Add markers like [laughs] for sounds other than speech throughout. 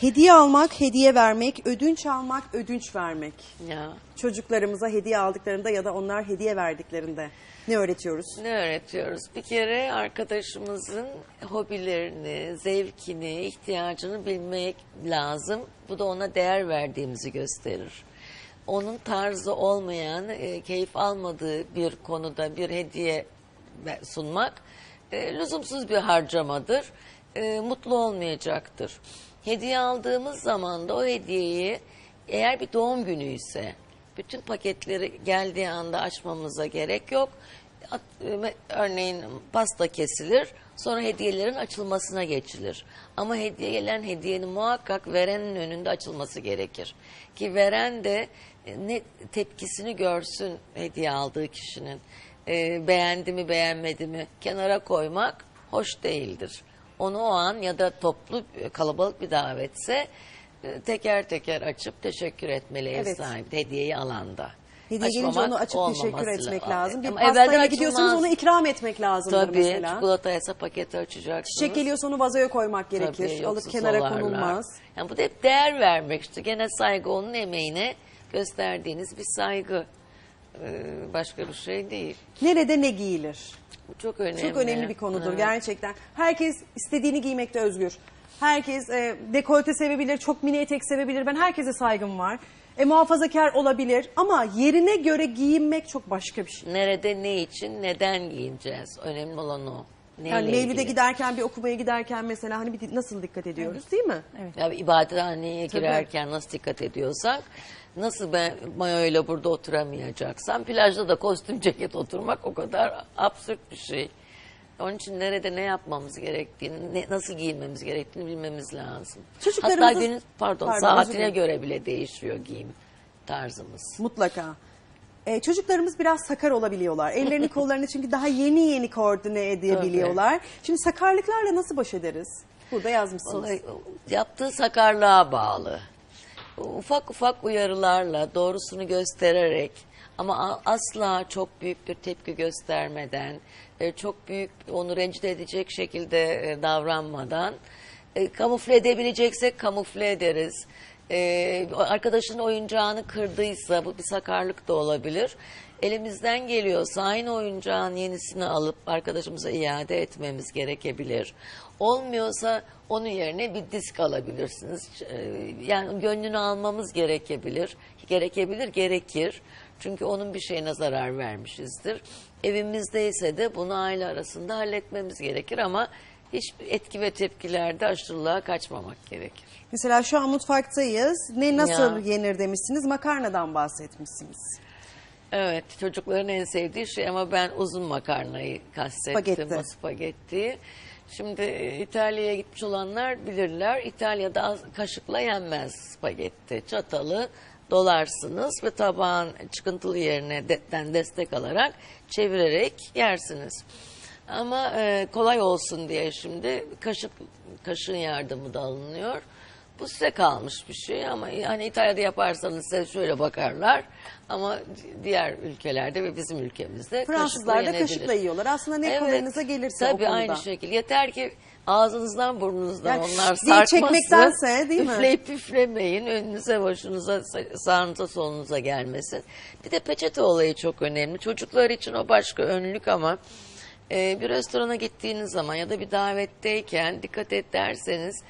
Hediye almak, hediye vermek, ödünç almak, ödünç vermek. Ya Çocuklarımıza hediye aldıklarında ya da onlar hediye verdiklerinde ne öğretiyoruz? ne öğretiyoruz? Bir kere arkadaşımızın hobilerini, zevkini, ihtiyacını bilmek lazım. Bu da ona değer verdiğimizi gösterir. Onun tarzı olmayan, e, keyif almadığı bir konuda bir hediye sunmak e, lüzumsuz bir harcamadır. E, mutlu olmayacaktır. Hediye aldığımız zaman da o hediyeyi eğer bir doğum günü ise bütün paketleri geldiği anda açmamıza gerek yok. E, Örneğin pasta kesilir, sonra hediyelerin açılmasına geçilir. Ama hediye gelen hediyenin muhakkak verenin önünde açılması gerekir. Ki veren de e, ne tepkisini görsün hediye aldığı kişinin. E, beğendi mi beğenmedi mi kenara koymak hoş değildir. Onu o an ya da toplu kalabalık bir davetse e, teker teker açıp teşekkür etmeli ev Evet. sahibi hediyeyi alanda. Hediye gelince Açmamak onu açıp teşekkür etmek la- lazım. Bir Ama pastaya evvelden gidiyorsanız açılmaz. onu ikram etmek lazımdır Tabii mesela. çikolataysa paketi açacaksınız. Çiçek geliyorsa onu vazoya koymak gerekir. Tabii, Alıp kenara solarlar. konulmaz. Yani bu da hep değer vermek işte. Gene saygı onun emeğine gösterdiğiniz bir saygı. Ee, başka bir şey değil. Nerede ne giyilir? Bu çok önemli. Çok önemli bir konudur Evet. gerçekten. Herkes istediğini giymekte özgür. Herkes e, dekolte sevebilir, çok mini etek sevebilir. Ben herkese saygım var. E, muhafazakar olabilir ama yerine göre giyinmek çok başka bir şey. Nerede, ne için, neden giyineceğiz? Önemli olan o. Neyle Yani mevlide ilgili? giderken bir okumaya giderken mesela hani bir nasıl dikkat ediyoruz değil mi? Evet. Ya ibadethaneye girerken nasıl dikkat ediyorsak, nasıl ben mayoyla burada oturamayacaksam, plajda da kostüm ceket oturmak o kadar absürt bir şey. Onun için nerede ne yapmamız gerektiğini, ne- nasıl giyinmemiz gerektiğini bilmemiz lazım. Hatta günün pardon, Pardon, saatine göre bile değişiyor giyim tarzımız. Mutlaka. E, çocuklarımız biraz sakar olabiliyorlar. Ellerini [laughs] kollarını çünkü daha yeni yeni koordine edebiliyorlar. Şimdi sakarlıklarla nasıl baş ederiz? Burada yazmışsınız. Vallahi yaptığı sakarlığa bağlı. Ufak ufak uyarılarla, doğrusunu göstererek ama a- asla çok büyük bir tepki göstermeden, e, çok büyük onu rencide edecek şekilde e, davranmadan, e, kamufle edebileceksek kamufle ederiz. E, arkadaşın oyuncağını kırdıysa bu bir sakarlık da olabilir. Elimizden geliyorsa aynı oyuncağın yenisini alıp arkadaşımıza iade etmemiz gerekebilir. Olmuyorsa onun yerine bir disk alabilirsiniz. Ee, Yani gönlünü almamız gerekebilir. Gerekebilir, gerekir. Çünkü onun bir şeyine zarar vermişizdir. Evimizdeyse de bunu aile arasında halletmemiz gerekir ama hiç etki ve tepkilerde aşırılığa kaçmamak gerekir. Mesela şu an mutfaktayız. Ne nasıl Ya. yenir demişsiniz. Makarnadan bahsetmişsiniz. Evet, çocukların en sevdiği şey ama ben uzun makarnayı kastettim. Spagetti. O spagetti. Şimdi e, İtalya'ya gitmiş olanlar bilirler. İtalya'da az- kaşıkla yenmez spagetti. Çatalı dolarsınız ve tabağın çıkıntılı yerine de- destek alarak çevirerek yersiniz. Ama e, kolay olsun diye şimdi kaşık kaşığın yardımı da alınıyor. Bu size kalmış bir şey ama hani İtalya'da yaparsanız size şöyle bakarlar. Ama diğer ülkelerde ve bizim ülkemizde Fransızlar da kaşıkla yiyorlar. Aslında ne Evet. kolayınıza gelirse o Tabii konuda. aynı şekilde. Yeter ki ağzınızdan burnunuzdan Yani onlar sarkmasın. çekmektense, değil mi? Üfleyip üflemeyin. Önünüze başınıza sa- sağınıza solunuza gelmesin. Bir de peçete olayı çok önemli. Çocuklar için o başka önlük ama e, bir restorana gittiğiniz zaman ya da bir davetteyken dikkat et derseniz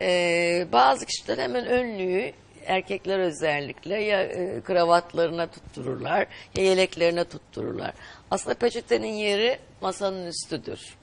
e, bazı kişiler hemen önlüğü erkekler özellikle ya e, kravatlarına tuttururlar ya yeleklerine tuttururlar. Aslında peçetenin yeri masanın üstüdür.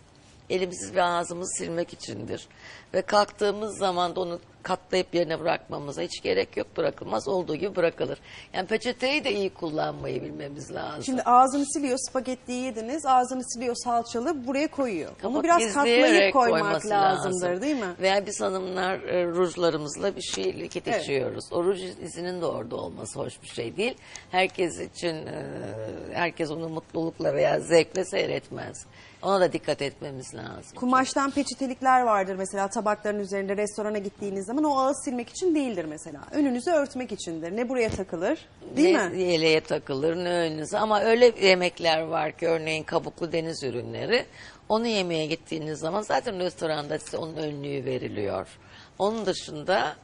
Elimizi ve ağzımızı silmek içindir. Ve kalktığımız zaman da onu katlayıp yerine bırakmamıza hiç gerek yok bırakılmaz. Olduğu gibi bırakılır. Yani peçeteyi de iyi kullanmayı bilmemiz lazım. Şimdi ağzını siliyor, spagettiyi yediniz, ağzını siliyor salçalı, buraya koyuyor. Onu Kapak biraz katlayıp koymak lazımdır lazım. değil mi? Veya biz hanımlar e, rujlarımızla bir şey leket Evet. içiyoruz. O ruj izinin de orada olması hoş bir şey değil. Herkes için, e, herkes onu mutlulukla veya zevkle seyretmez. Ona da dikkat etmemiz lazım. Kumaştan peçetelikler vardır mesela tabakların üzerinde restorana gittiğiniz zaman o ağız silmek için değildir mesela. Önünüzü örtmek içindir. Ne buraya takılır değil ne mi? yeleğe takılır ne önünüze ama öyle yemekler var ki örneğin kabuklu deniz ürünleri onu yemeye gittiğiniz zaman zaten restoranda size onun önlüğü veriliyor. Onun dışında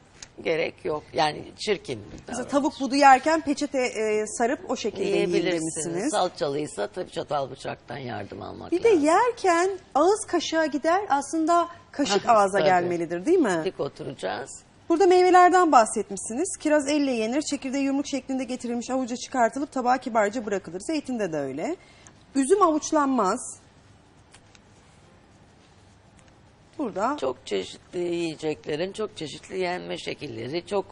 gerek yok. Yani çirkin. bir Mesela davranış. tavuk budu yerken peçete e, sarıp o şekilde yiyebilirsiniz. demişsiniz. Salçalıysa tabii çatal bıçaktan yardım almak Bir de lazım. yerken ağız kaşığa gider aslında kaşık Ha, ağza tabii. gelmelidir değil mi? Dik oturacağız. Burada meyvelerden bahsetmişsiniz. Kiraz elle yenir, çekirdeği yumruk şeklinde getirilmiş avuca çıkartılıp tabağa kibarca bırakılır. Zeytinde de öyle. Üzüm avuçlanmaz. Burada Çok çeşitli yiyeceklerin çok çeşitli yenme şekilleri, çok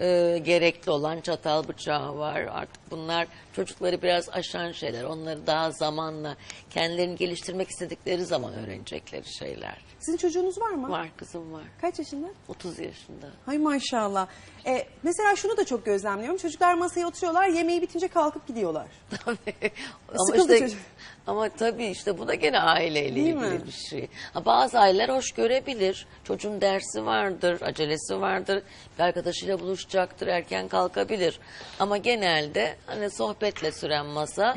e, gerekli olan çatal bıçağı var. Artık bunlar çocukları biraz aşan şeyler. Onları daha zamanla kendilerini geliştirmek istedikleri zaman öğrenecekleri şeyler. sizin çocuğunuz var mı? Var kızım var. Kaç yaşında? 30 yaşında. Hay maşallah. E, mesela şunu da çok gözlemliyorum. Çocuklar masaya oturuyorlar, yemeği bitince kalkıp gidiyorlar. [laughs] Tabii. ama Sıkıldı işte, çocuk. ama tabii işte bu da gene aileyle Değil ilgili mi? bir şey. Ha, Bazı aileler hoş görebilir. Çocuğun dersi vardır, acelesi vardır. Bir arkadaşıyla buluşacaktır, erken kalkabilir. Ama genelde hani sohbetle süren masa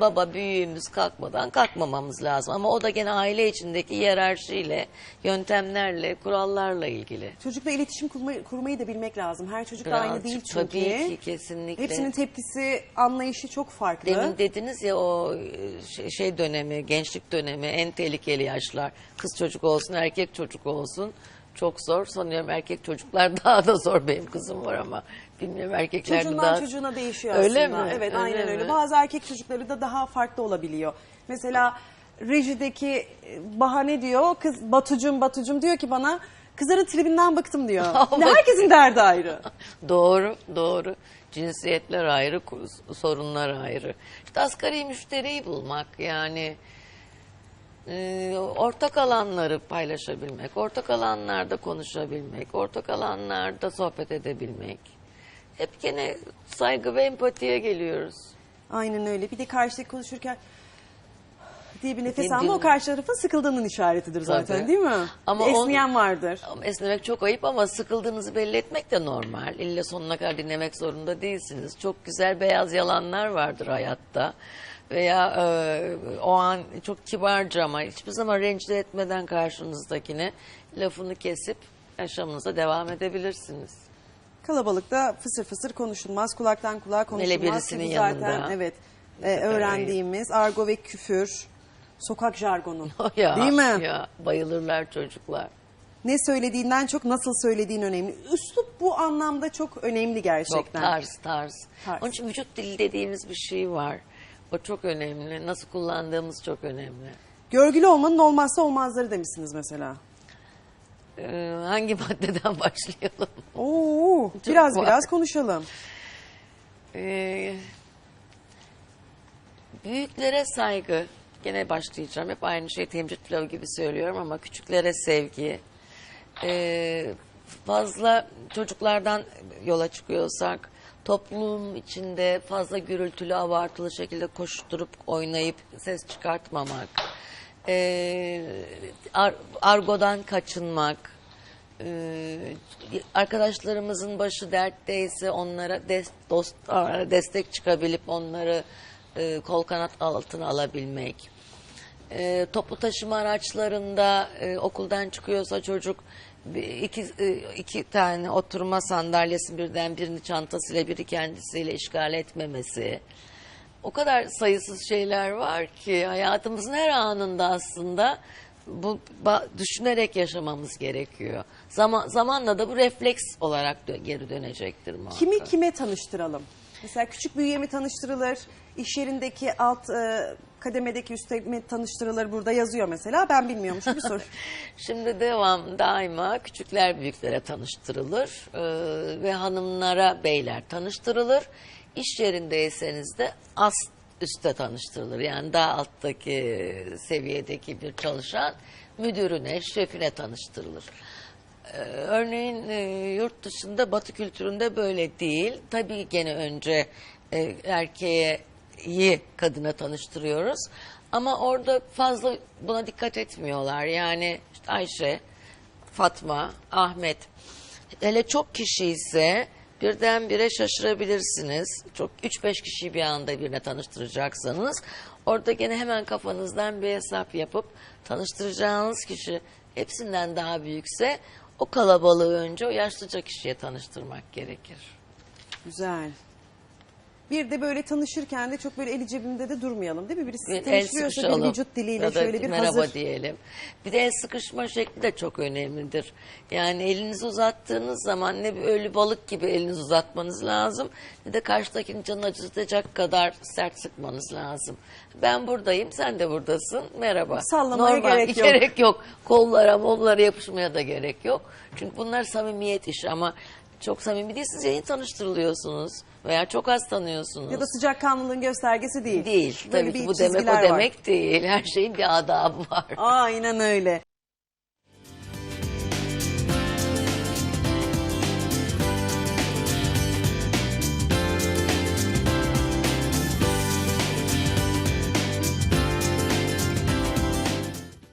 baba büyüğümüz kalkmadan kalkmamamız lazım. Ama o da gene aile içindeki hiyerarşiyle, yöntemlerle, kurallarla ilgili. Çocukla iletişim kurmayı, kurmayı da bilmek lazım. Her çocuk da aynı değil çünkü. Tabii ki kesinlikle. Hepsinin tepkisi, anlayışı çok farklı. Demin dediniz ya o e, şey, şey dönemi, gençlik dönemi en tehlikeli yaşlar. Kız çocuk olsun, erkek çocuk olsun çok zor. Sanıyorum erkek çocuklar [laughs] daha da zor. Benim kızım var ama bilmiyorum erkeklerde Çocuğundan daha... çocuğuna değişiyor Öyle aslında. mi? Evet Öyle aynen mi? öyle. Bazı erkek çocukları da daha farklı olabiliyor. Mesela rejideki e, bahane diyor. Kız Batucum Batucum diyor ki bana kızların tribinden bıktım diyor. [laughs] Ama- Herkesin derdi ayrı. [laughs] Doğru, doğru. Cinsiyetler ayrı, sorunlar ayrı. İşte asgari müşteriyi bulmak yani e, ortak alanları paylaşabilmek, ortak alanlarda konuşabilmek, ortak alanlarda sohbet edebilmek. Hep gene saygı ve empatiye geliyoruz. Aynen öyle. Bir de karşıdaki konuşurken diye bir nefes alma o karşı tarafın sıkıldığının işaretidir zaten Tabii. değil mi? Ama Esneyen vardır. Ama Esnemek çok ayıp ama sıkıldığınızı belli etmek de normal. İlle sonuna kadar dinlemek zorunda değilsiniz. Çok güzel beyaz yalanlar vardır hayatta. Veya e, o an çok kibarca ama hiçbir zaman rencide etmeden karşınızdakine lafını kesip yaşamınıza devam edebilirsiniz. Kalabalıkta fısır fısır konuşulmaz, kulaktan kulağa konuşulmaz. birisinin Ki bu zaten, yanında. Evet, e, öğrendiğimiz argo ve küfür, sokak jargonu. [laughs] ya, Değil mi? Ya, bayılırlar çocuklar. Ne söylediğinden çok nasıl söylediğin önemli. Üslup bu anlamda çok önemli Çok gerçekten. tarz tarz. Tarz. Onun için vücut dili dediğimiz bir şey var. O çok önemli. Nasıl kullandığımız çok önemli. Görgülü olmanın olmazsa olmazları demişsiniz mesela. Ee, hangi [laughs] maddeden başlayalım? Oo, biraz var. biraz konuşalım. Ee, büyüklere saygı. Gene başlayacağım. Hep aynı şey temcit pilavı gibi söylüyorum ama küçüklere sevgi. Ee, fazla çocuklardan yola çıkıyorsak toplum içinde fazla gürültülü, abartılı şekilde koşturup oynayıp ses çıkartmamak. Ee, ar- argodan kaçınmak. Ee, arkadaşlarımızın başı dertteyse onlara des- dostlara destek çıkabilip onları e, kol kanat altına alabilmek. Ee, toplu taşıma araçlarında e, okuldan çıkıyorsa çocuk iki, e, iki tane oturma sandalyesi birden birini çantasıyla biri kendisiyle işgal etmemesi. O kadar sayısız şeyler var ki hayatımızın her anında aslında bu düşünerek yaşamamız gerekiyor. Zaman zamanla da bu refleks olarak dö- geri dönecektir muhakkak. Kimi kime tanıştıralım? Mesela küçük büyüğe mi tanıştırılır? İş yerindeki alt e, kademedeki üste mi tanıştırılır? Burada yazıyor mesela. Ben bilmiyormuşum bir soru. [laughs] Şimdi devam daima küçükler büyüklere tanıştırılır Ee, ve hanımlara beyler tanıştırılır. İş yerindeyseniz de ast üste tanıştırılır. Yani daha alttaki seviyedeki bir çalışan müdürüne, şefine tanıştırılır. Ee, Örneğin e, yurt dışında batı kültüründe böyle değil. Tabii gene önce e, erkeğe iyi kadına tanıştırıyoruz. Ama orada fazla buna dikkat etmiyorlar. Yani işte Ayşe, Fatma, Ahmet. Hele çok kişi ise birdenbire şaşırabilirsiniz. Çok 3-5 kişiyi bir anda birine tanıştıracaksanız orada gene hemen kafanızdan bir hesap yapıp tanıştıracağınız kişi hepsinden daha büyükse O kalabalığı önce o yaşlıca kişiye tanıştırmak gerekir. Güzel. Bir de böyle tanışırken de çok böyle eli cebimde de durmayalım değil mi? Birisi Bir el bir sıkışalım. vücut diliyle Ya da şöyle bir merhaba hazır. diyelim. Bir de el sıkışma şekli de çok önemlidir. Yani elinizi uzattığınız zaman ne bir ölü balık gibi elinizi uzatmanız lazım ne de karşıdakinin canını acıtacak kadar sert sıkmanız lazım. Ben buradayım, sen de buradasın. Merhaba. Sallamaya gerek [laughs] yok. Gerek yok. Kollara, mollara yapışmaya da gerek yok. Çünkü bunlar samimiyet işi ama çok samimi değilsiniz yeni tanıştırılıyorsunuz veya çok az tanıyorsunuz. Ya da sıcakkanlılığın göstergesi değil. Değil. Böyle Tabii bir ki bu demek çizgiler o var. demek değil. Her şeyin bir adabı var. Aynen öyle.